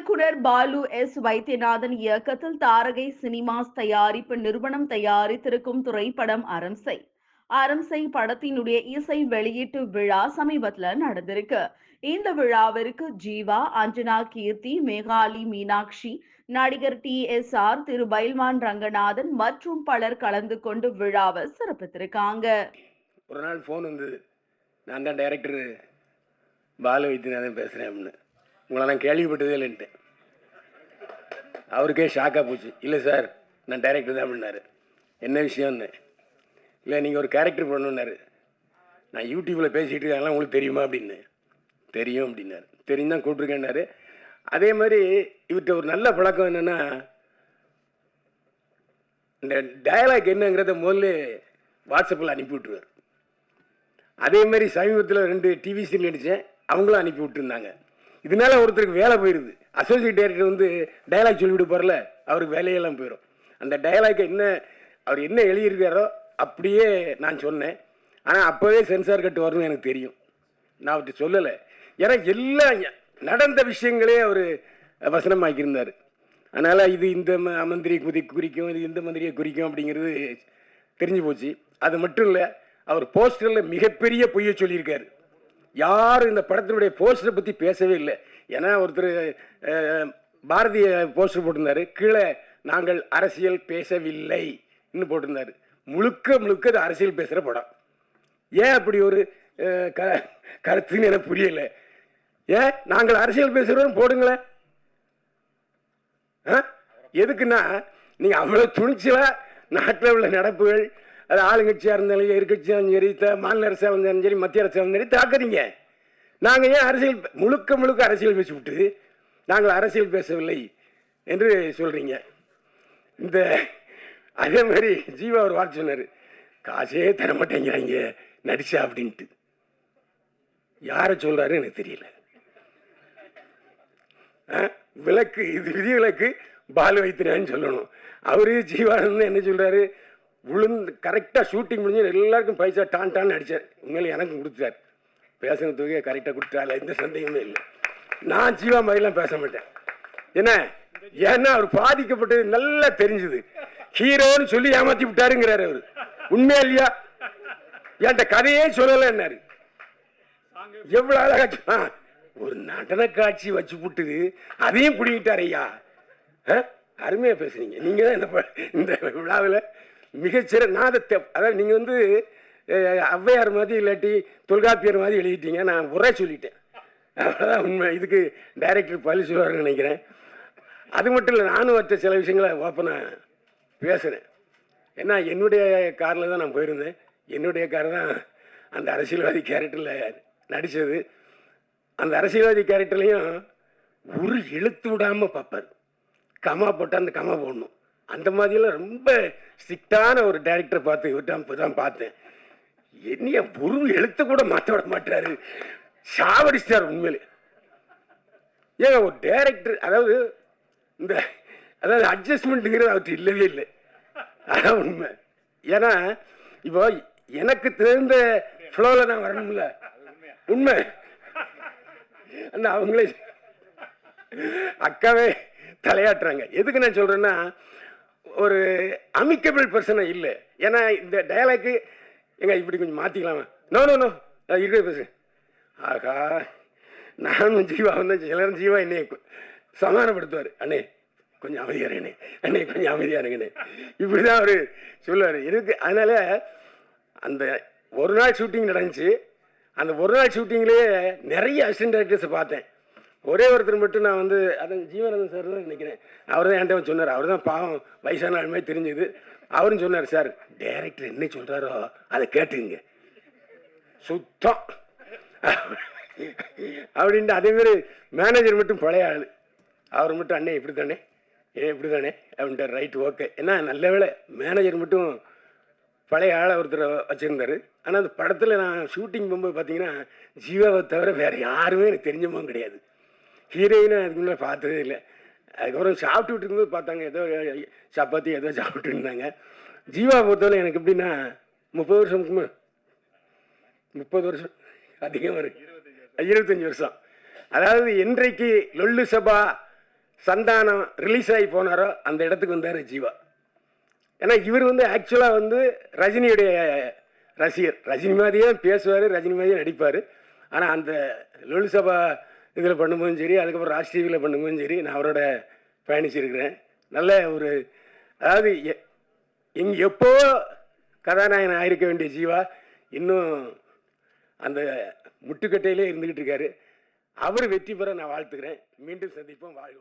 இயக்குனர் பாலு எஸ் வைத்தியநாதன் இயக்கத்தில் தாரகை சினிமாஸ் தயாரிப்பு நிறுவனம் தயாரித்திருக்கும் திரைப்படம் அரம்சை அரம்சை படத்தினுடைய இசை வெளியீட்டு விழா சமீபத்துல நடந்திருக்கு. இந்த விழாவிற்கு ஜீவா அஞ்சனா கீர்த்தி மேகாலி மீனாட்சி நடிகர் T S R Thiru Bayilvan Ranganathan மற்றும் பலர் கலந்து கொண்டு விழாவை சிறப்பித்திருக்காங்க. ஒரு நாள் ஃபோன் வந்தது. நான் தான் டைரக்டர் பாலு வைத்தியநாதன் பேசுகிறேன் அப்படின்னு. உங்களை நான் கேள்விப்பட்டதே இல்லைன்ட்டு. அவருக்கே ஷாக்காக போச்சு. இல்லை சார் நான் டைரக்டர் தான் அப்படின்னாரு. என்ன விஷயம்னு? இல்லை நீங்கள் ஒரு கேரக்டர் பண்ணணுன்னாரு நான் யூடியூப்பில் பேசிகிட்டு இருக்காங்களா உங்களுக்கு தெரியுமா? அப்படின்னு. தெரியும் அப்படின்னாரு. தெரியும் தான் கூப்பிட்ருக்கேன்னாரு அதே மாதிரி இவர்கிட்ட ஒரு நல்ல பழக்கம் என்னென்னா இந்த டயலாக் என்னங்கிறத முதல்ல வாட்ஸ்அப்பில் அனுப்பி விட்டுருவார். அதே மாதிரி சமீபத்தில் ரெண்டு டிவி சீரியல் நடித்தேன் அவங்களும் அனுப்பி விட்டுருந்தாங்க. இதனால ஒருத்தருக்கு வேலை போயிடுது அசோசியேட் டைரக்டர் வந்து டயலாக் சொல்லிவிட்டு போகிறல அவருக்கு வேலையெல்லாம் போயிடும் அந்த டயலாக்கை என்ன அவர் என்ன எழுதியிருக்காரோ அப்படியே நான் சொன்னேன். ஆனால் அப்போவே சென்சார் கட்டு வரணும்னு எனக்கு தெரியும். நான் அவர்கிட்ட சொல்லலை. ஏன்னா எல்லாம் நடந்த விஷயங்களே அவர் வசனமாக்கியிருந்தார். அதனால் இது இந்த ம- மந்திரியை குதி குறிக்கும் இது இந்த மந்திரியை குறிக்கும் அப்படிங்கிறது தெரிஞ்சு போச்சு. அது மட்டும் இல்லை அவர் போஸ்டரில் மிகப்பெரிய பொய்யை சொல்லியிருக்காரு. யாரும் இந்த படத்தினுடைய போஸ்டரை பற்றி பேசவே இல்லை. ஏன்னா ஒருத்தர் பாரதிய போஸ்டர் போட்டிருந்தாரு. கீழே நாங்கள் அரசியல் பேசவில்லை இன்னும் போட்டிருந்தாரு. முழுக்க முழுக்க அது அரசியல் பேசுகிற படம். ஏன் அப்படி ஒரு க கருத்துன்னு எனக்கு புரியல. ஏன்? நாங்கள் அரசியல் பேசுகிறோம் போடுங்களேன் ஆ? எதுக்குன்னா நீங்கள் அவ்வளோ துணிச்சலாக நாட்டில் உள்ள நடப்புகள் அது ஆளுங்கட்சியாக இருந்தாலும் எதிர்கட்சியாக இருந்தாலும் சரி த- மாநில அரசாக இருந்தாலும் சரி மத்திய அரசாக இருந்தாலும் சரி தாக்குறீங்க நாங்கள் ஏன் அரசியல் முழுக்க முழுக்க அரசியல் பேசிவிட்டு நாங்கள் அரசியல் பேசவில்லை என்று சொல்கிறீங்க இந்த அதே மாதிரி ஜீவா ஒரு வார்த்தை சொன்னார். காசே தர மாட்டேங்கிறாங்க நடிச்சா அப்படின்ட்டு. யாரை சொல்கிறாரு எனக்கு தெரியல. ஆ? விளக்கு இது விதி விளக்கு பால் வைத்தினான்னு சொல்லணும். அவரு ஜீவானந்தன் என்ன சொல்கிறாரு விழுந்து கரெக்டாக ஷூட்டிங் முடிஞ்சு எல்லாருக்கும் பைசா டான் டான் அடிச்சார். உண்மையில எனக்கும் கொடுத்தார் பேசின தொகையை கரெக்டாக கொடுத்தால எந்த சந்தேகமே இல்லை. நான் ஜீவா மாதிரிலாம் பேச மாட்டேன். என்ன? ஏன்னா அவர் பாதிக்கப்பட்டது நல்லா தெரிஞ்சுது. ஹீரோன்னு சொல்லி ஏமாத்தி விட்டாருங்கிறாரு அவர். உண்மையா இல்லையா? என்கிட்ட கதையே சொல்லலைன்னாரு எவ்வளவு அழகா ஒரு நடன காட்சி வச்சு விட்டுது அதையும் பிடிக்கிட்டார் ஐயா. அருமையாக அருமையா பேசுனீங்க. நீங்க தான் இந்த இந்த விழாவில் மிகச்சிற நாதத்தை. அதாவது நீங்கள் வந்து ஔவையார் மாதிரி இல்லாட்டி தொல்காப்பியர் மாதிரி எழுதிட்டீங்க நான் உரை சொல்லிட்டேன். அவ்வளோதான் உண்மை. இதுக்கு டைரக்டர் பள்ளி சொல்லுவாருன்னு நினைக்கிறேன். அது மட்டும் இல்லை நானும் வச்ச சில விஷயங்களை ஓப்பனாக பேசுகிறேன் ஏன்னா என்னுடைய காரில் தான் நான் போயிருந்தேன். என்னுடைய கார் தான் அந்த அரசியல்வாதி கேரக்டரில் நடித்தது அந்த அரசியல்வாதி கேரக்டர்லையும் ஒரு எழுத்து விடாமல் பார்ப்பார். கமா போட்டால் அந்த கமா போடணும். அந்த மாதிரியெல்லாம் ரொம்ப ஸ்ட்ரிக்டான ஒரு டைரக்டரை பார்த்து இவர்தான் இப்போ தான் பார்த்தேன். என்னைய ஒரு எழுத்து கூட மாற்ற விட மாட்டாரு சாவடிச்சார் உண்மையிலே. ஏங்க ஒரு டைரக்டர் அதாவது இந்த அதாவது அட்ஜஸ்ட்மெண்ட்டுங்கிறது அவர்கிட்ட இல்லவே இல்லை. அதான் உண்மை. ஏன்னா இப்போ எனக்கு தெரிந்த ஃப்ளோவில் நான் வரணும்ல. உண்மை. அந்த அவங்களே அக்காவே தலையாட்டுறாங்க. எதுக்கு நான் சொல்றேன்னா ஒரு அமிக்கபிள் பர்சனை இல்லை. ஏன்னா இந்த டயலாக்கு எங்க இப்படி கொஞ்சம் மாற்றிக்கலாமா நோ நோ நோ இருக்கிற பேசு. ஆகா நானும் ஜீவா வந்து சிலரும் ஜீவா என்னை சமாதானப்படுத்துவார். அண்ணே கொஞ்சம் அமைதியா இருங்கண்ணே. அண்ணே கொஞ்சம் அமைதியாக இருங்கண்ணே. இப்படி தான் அவர் சொல்லுவார். இருக்கு அதனால அந்த ஒரு நாள் ஷூட்டிங் நடந்துச்சு. அந்த ஒரு நாள் ஷூட்டிங்லேயே நிறைய அசிஸ்டன்ட் டேரக்டர்ஸை பார்த்தேன். ஒரே ஒருத்தர் மட்டும் நான் வந்து அதன் ஜீவனந்தன் சார் தான் நினைக்கிறேன். அவர் தான் என்கிட்ட வந்து சொன்னார். அவர் தான் பாவம் வயசான ஆளுமே தெரிஞ்சுது. அவரும் சொன்னார் சார் டைரக்டர் என்ன சொல்கிறாரோ அதை கேட்டுங்க சுத்தம். அப்படின்ட்டு அதேமாரி மேனேஜர் மட்டும் பழைய ஆள். அவர் மட்டும் அண்ணே இப்படி தானே ஏன் இப்படி தானே அப்படின்ட்டு ரைட் ஓகே ஏன்னா நல்ல வேலை மேனேஜர் மட்டும் பழைய ஆளை ஒருத்தர் வச்சுருந்தார். ஆனால் அந்த படத்தில் நான் ஷூட்டிங் போகும்போது பார்த்தீங்கன்னா ஜீவாவை தவிர வேறு யாருமே எனக்கு தெரிஞ்சமும் கிடையாது. ஹீரோயினை அதுக்கு முன்னாடி பார்த்ததே இல்லை. அதுக்கப்புறம் சாப்பிட்டுட்டு இருக்கும்போது பார்த்தாங்க ஏதோ சப்பாத்தி ஏதோ சாப்பிட்டு இருந்தாங்க ஜீவா பொறுத்தவரை எனக்கு எப்படின்னா முப்பது வருஷம் முப்பது வருஷம் அதிகம் இருக்கு இருபத்தஞ்சி வருஷம். அதாவது என்றைக்கு லொல்லு சபா சந்தானம் ரிலீஸ் ஆகி போனாரோ அந்த இடத்துக்கு வந்தார் ஜீவா. ஏன்னா இவர் வந்து ஆக்சுவலாக வந்து ரஜினியுடைய ரசிகர். ரஜினி மாதிரியே பேசுவார் ரஜினி மாதிரியே நடிப்பார். ஆனால் அந்த லொல்லு சபா இதில் பண்ணும்போதும் சரி அதுக்கப்புறம் ராஜ் டிவியில் பண்ணும்போதும் சரி நான் அவரோட பயணிச்சிருக்கிறேன். நல்ல ஒரு அதாவது எ- எப்போ கதாநாயகன் ஆயிருக்க வேண்டிய ஜீவா இன்னும் அந்த முட்டுக்கட்டையிலே இருந்துக்கிட்டு இருக்காரு. அவர் வெற்றி பெற நான் வாழ்த்துக்கிறேன். மீண்டும் சந்திப்போம். வாழ்க